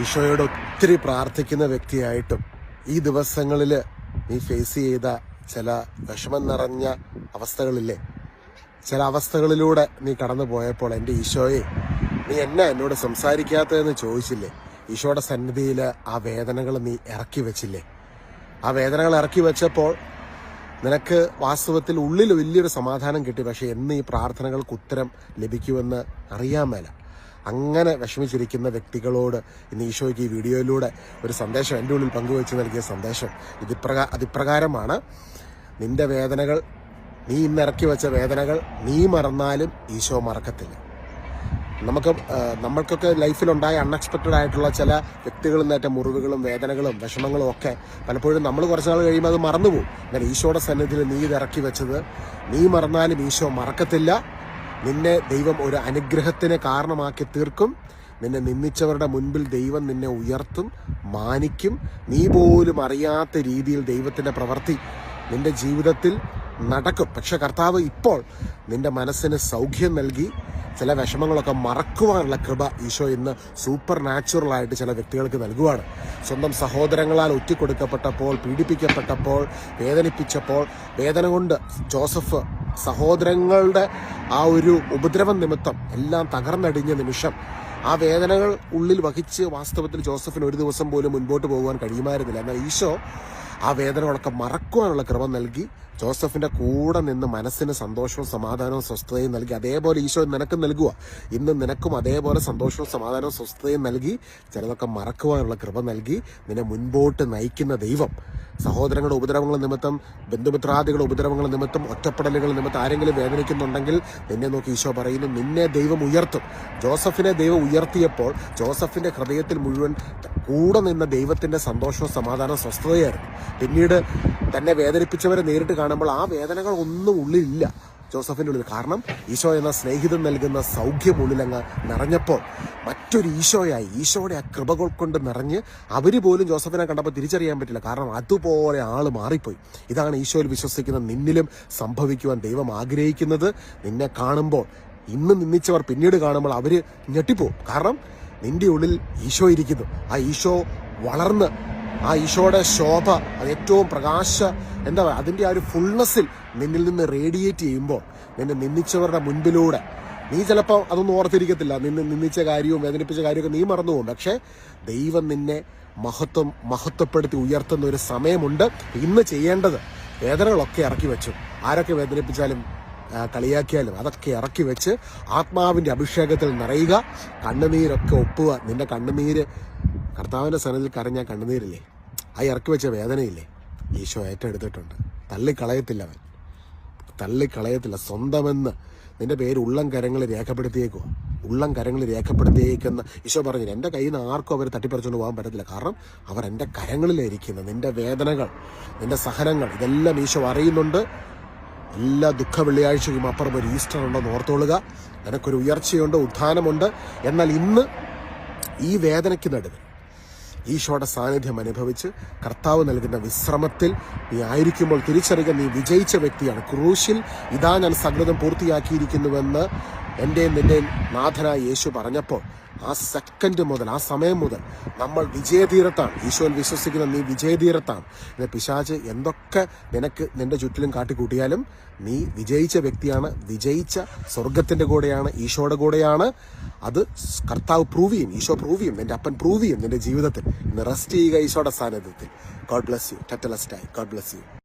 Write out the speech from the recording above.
ഈശോയോട് ഒത്തിരി പ്രാർത്ഥിക്കുന്ന വ്യക്തിയായിട്ടും ഈ ദിവസങ്ങളിൽ നീ ഫേസ് ചെയ്ത ചില വിഷമം നിറഞ്ഞ അവസ്ഥകളില്ലേ? ചില അവസ്ഥകളിലൂടെ നീ കടന്നു പോയപ്പോൾ എന്റെ ഈശോയെ നീ എന്നാ എന്നോട് സംസാരിക്കാത്തതെന്ന് ചോദിച്ചില്ലേ? ഈശോയുടെ സന്നിധിയിൽ ആ വേദനകൾ നീ ഇറക്കി വെച്ചില്ലേ? ആ വേദനകൾ ഇറക്കി വെച്ചപ്പോൾ നിനക്ക് വാസ്തവത്തിൽ ഉള്ളിൽ വലിയൊരു സമാധാനം കിട്ടി പക്ഷേ എന്ന് ഈ പ്രാർത്ഥനകൾക്ക് ഉത്തരം ലഭിക്കുമെന്ന് അറിയാൻ മേല. അങ്ങനെ വിഷമിച്ചിരിക്കുന്ന വ്യക്തികളോട് ഇന്ന് ഈശോയ്ക്ക് ഈ വീഡിയോയിലൂടെ ഒരു സന്ദേശം എന്റെ ഉള്ളിൽ പങ്കുവച്ച് നൽകിയ സന്ദേശം ഇതിപ്രകാ അതിപ്രകാരമാണ് നിന്റെ വേദനകൾ നീ ഇന്നിറക്കി വെച്ച വേദനകൾ നീ മറന്നാലും ഈശോ മറക്കത്തില്ല. നമുക്ക് നമ്മൾക്കൊക്കെ ലൈഫിലുണ്ടായ അൺഎക്സ്പെക്റ്റഡ് ആയിട്ടുള്ള ചില വ്യക്തികളും നേറ്റ മുറിവുകളും വേദനകളും വിഷമങ്ങളും ഒക്കെ പലപ്പോഴും നമ്മൾ കുറച്ച് നാൾ കഴിയുമ്പോൾ അത് മറന്നുപോകും. എന്നാൽ ഈശോയുടെ സന്നിധിയിൽ നീ ഇത് ഇറക്കി വെച്ചത് നീ മറന്നാലും ഈശോ മറക്കത്തില്ല. നിന്നെ ദൈവം ഒരു അനുഗ്രഹത്തിന് കാരണമാക്കി തീർക്കും. നിന്നെ നിന്ദിച്ചവരുടെ മുൻപിൽ ദൈവം നിന്നെ ഉയർത്തും മാനിക്കും. നീ പോലും അറിയാത്ത രീതിയിൽ ദൈവത്തിന്റെ പ്രവൃത്തി നിന്റെ ജീവിതത്തിൽ നടക്കും. പക്ഷെ കർത്താവ് ഇപ്പോൾ നിന്റെ മനസ്സിന് സൗഖ്യം നൽകി ചില വിഷമങ്ങളൊക്കെ മറക്കുവാനുള്ള കൃപ ഈശോ ഇന്ന് സൂപ്പർ നാച്ചുറൽ ആയിട്ട് ചില വ്യക്തികൾക്ക് നൽകുവാണ്. സ്വന്തം സഹോദരങ്ങളാൽ ഒറ്റിക്കൊടുക്കപ്പെട്ടപ്പോൾ പീഡിപ്പിക്കപ്പെട്ടപ്പോൾ വേദനിപ്പിച്ചപ്പോൾ വേദന കൊണ്ട് ജോസഫ് സഹോദരങ്ങളുടെ ആ ഒരു ഉപദ്രവം നിമിത്തം എല്ലാം തകർന്നടിഞ്ഞ നിമിഷം ആ വേദനകൾ ഉള്ളിൽ വഹിച്ച് വാസ്തവത്തിൽ ജോസഫിന് ഒരു ദിവസം പോലും മുൻപോട്ട് പോകുവാൻ കഴിയുമായിരുന്നില്ല. എന്നാൽ ഈശോ ആ വേദനകളൊക്കെ മറക്കുവാനുള്ള കൃപ നൽകി ജോസഫിന്റെ കൂടെ നിന്ന് മനസ്സിന് സന്തോഷവും സമാധാനവും സ്വസ്ഥതയും നൽകി. അതേപോലെ ഈശോ നിനക്കും നൽകുക ഇന്ന് നിനക്കും അതേപോലെ സന്തോഷവും സമാധാനവും സ്വസ്ഥതയും നൽകി. ചിലതൊക്കെ മറക്കുവാനുള്ള കൃപ നൽകി. നിന്നെ മുൻപോട്ട് നയിക്കുന്ന ദൈവം. സഹോദരങ്ങളുടെ ഉപദ്രവങ്ങൾ നിമിത്തം ബന്ധുമിത്രാദികളുടെ ഉപദ്രവങ്ങൾ നിമിത്തം ഒറ്റപ്പെടലുകൾ നിമിത്തം ആരെങ്കിലും വേദനിക്കുന്നുണ്ടെങ്കിൽ നിന്നെ നോക്കി ഈശോ പറയുന്നു നിന്നെ ദൈവം ഉയർത്തും. ജോസഫിനെ ദൈവം ഉയർത്തിയപ്പോൾ ജോസഫിന്റെ ഹൃദയത്തിൽ മുഴുവൻ കൂടെ നിന്ന ദൈവത്തിന്റെ സന്തോഷവും സമാധാനവും സ്വസ്ഥതയായിരുന്നു. പിന്നീട് തന്നെ വേദനിപ്പിച്ചവരെ നേരിട്ട് കാണുമ്പോൾ ആ വേദനകൾ ഒന്നും ഉള്ളിലില്ല ജോസഫിന്റെ ഉള്ളിൽ. കാരണം ഈശോ എന്ന സ്നേഹിതം നൽകുന്ന സൗഖ്യം ഉള്ളിലങ്ങ് നിറഞ്ഞപ്പോൾ മറ്റൊരു ഈശോയായി ഈശോയുടെ ആ കൃപകൾ കൊണ്ട് നിറഞ്ഞ് അവർ പോലും ജോസഫിനെ കണ്ടപ്പോൾ തിരിച്ചറിയാൻ പറ്റില്ല. കാരണം അതുപോലെ ആൾ മാറിപ്പോയി. ഇതാണ് ഈശോയിൽ വിശ്വസിക്കുന്ന നിന്നിലും സംഭവിക്കുവാൻ ദൈവം ആഗ്രഹിക്കുന്നത്. നിന്നെ കാണുമ്പോൾ ഇന്ന് നിന്നിച്ചവർ പിന്നീട് കാണുമ്പോൾ അവർ ഞെട്ടിപ്പോവും. കാരണം നിന്റെ ഉള്ളിൽ ഈശോ ഇരിക്കുന്നു. ആ ഈശോ വളർന്ന് ആ ഈശോയുടെ ശോഭ അത് ഏറ്റവും പ്രകാശ എന്താ പറയുക അതിന്റെ ആ ഒരു ഫുൾനെസ്സിൽ നിന്നിൽ നിന്ന് റേഡിയേറ്റ് ചെയ്യുമ്പോൾ നിന്നെ നിന്ദിച്ചവരുടെ മുൻപിലൂടെ. നീ ചിലപ്പോൾ അതൊന്നും ഓർത്തിരിക്കത്തില്ല. നിന്ന് നിന്ദിച്ച കാര്യവും വേദനിപ്പിച്ച കാര്യമൊക്കെ നീ മറന്നുപോകും. പക്ഷേ ദൈവം നിന്നെ മഹത്വം മഹത്വപ്പെടുത്തി ഉയർത്തുന്ന ഒരു സമയമുണ്ട്. ഇന്ന് ചെയ്യേണ്ടത് വേദനകളൊക്കെ ഇറക്കി വെച്ചു. ആരൊക്കെ വേദനിപ്പിച്ചാലും കളിയാക്കിയാലും അതൊക്കെ ഇറക്കി വെച്ച് ആത്മാവിന്റെ അഭിഷേകത്തിൽ നിറയുക. കണ്ണുനീരൊക്കെ ഒപ്പുക. നിന്റെ കണ്ണുനീര് കർത്താവിന്റെ സന്നിധിയിൽ കരഞ്ഞ കണ്ണുനീരില്ലേ ആ ഇറക്കി വെച്ച വേദനയില്ലേ? ഈശോ ഏറ്റെടുത്തിട്ടുണ്ട്. തള്ളിക്കളയത്തില്ല അവൻ. തള്ളിക്കളയത്തില്ല. സ്വന്തമെന്ന് നിന്റെ പേര് ഉള്ളം കരങ്ങളിൽ രേഖപ്പെടുത്തിയേക്കുക ഉള്ളം കരങ്ങളിൽ രേഖപ്പെടുത്തിയേക്കുന്ന ഈശോ പറഞ്ഞു എന്റെ കയ്യിൽ നിന്ന് ആർക്കും അവർ തട്ടിപ്പറിച്ചുകൊണ്ട് പോകാൻ പറ്റത്തില്ല. കാരണം അവർ എന്റെ കരങ്ങളിലിരിക്കുന്നത് നിന്റെ വേദനകൾ നിന്റെ സഹനങ്ങൾ ഇതെല്ലാം ഈശോ അറിയുന്നുണ്ട്. എല്ലാ ദുഃഖ വെള്ളിയാഴ്ചയും അപ്പുറം ഒരു ഈസ്റ്റർ ഉണ്ടെന്ന് ഓർത്തോളുക നിനക്കൊരു ഉയർച്ചയുണ്ട് ഉത്ഥാനമുണ്ട്. എന്നാൽ ഇന്ന് ഈ വേദനയ്ക്ക് നടുവിൽ ഈശോയുടെ സാന്നിധ്യം അനുഭവിച്ച് കർത്താവ് നൽകുന്ന വിശ്രമത്തിൽ നീ ആയിരിക്കുമ്പോൾ തിരിച്ചറിയുക നീ വിജയിച്ച വ്യക്തിയാണ്. ക്രൂശിൽ ഇതാ ഞാൻ സകൃതം പൂർത്തിയാക്കിയിരിക്കുന്നുവെന്ന് എന്റെയും നിന്റെയും നാഥനായ യേശു പറഞ്ഞപ്പോൾ ആ സെക്കൻഡ് മുതൽ ആ സമയം മുതൽ നമ്മൾ വിജയതീരത്താണ്. ഈശോയിൽ വിശ്വസിക്കുന്ന നീ വിജയതീരത്താണ്. എന്നെ പിശാച് എന്തൊക്കെ നിനക്ക് നിന്റെ ചുറ്റിലും കാട്ടിക്കൂട്ടിയാലും നീ വിജയിച്ച വ്യക്തിയാണ് വിജയിച്ച സ്വർഗത്തിന്റെ കൂടെയാണ് ഈശോയുടെ കൂടെയാണ്. അത് കർത്താവ് പ്രൂവ് ചെയ്യും ഈശോ പ്രൂവ് ചെയ്യും നിന്റെ അപ്പൻ പ്രൂവ് ചെയ്യും നിന്റെ ജീവിതത്തിൽ. ഇന്ന് റെസ്റ്റ് ചെയ്യുക ഈശോയുടെ സാന്നിധ്യത്തിൽ. ഗോഡ് ബ്ലസ് യു ടെറ്റലസ്റ്റായി ഗോഡ് ബ്ലസ് യു